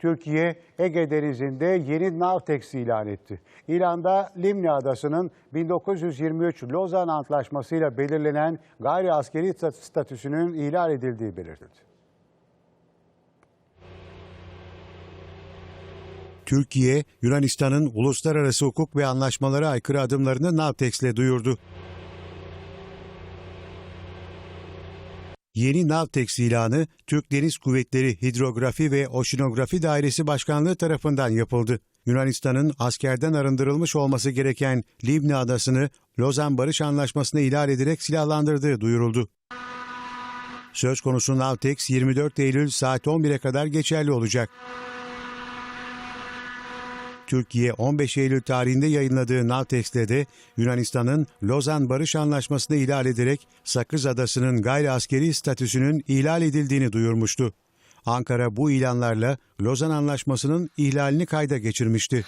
Türkiye Ege Denizi'nde yeni Navtex ilan etti. İlanda Limni Adası'nın 1923 Lozan Antlaşması ile belirlenen gayri askeri statüsünün ihlal edildiği belirtildi. Türkiye, Yunanistan'ın uluslararası hukuk ve anlaşmalara aykırı adımlarını Navtex'le duyurdu. Yeni Navtex ilanı Türk Deniz Kuvvetleri Hidrografi ve Oşinografi Dairesi Başkanlığı tarafından yapıldı. Yunanistan'ın askerden arındırılmış olması gereken Libni Adası'nı Lozan Barış Anlaşması'nı ihlal ederek silahlandırdığı duyuruldu. Söz konusu Navtex 24 Eylül saat 11'e kadar geçerli olacak. Türkiye 15 Eylül tarihinde yayınladığı Navtex'te de Yunanistan'ın Lozan Barış Anlaşması'nı ihlal ederek Sakız Adası'nın gayri askeri statüsünün ihlal edildiğini duyurmuştu. Ankara bu ilanlarla Lozan Anlaşması'nın ihlalini kayda geçirmişti.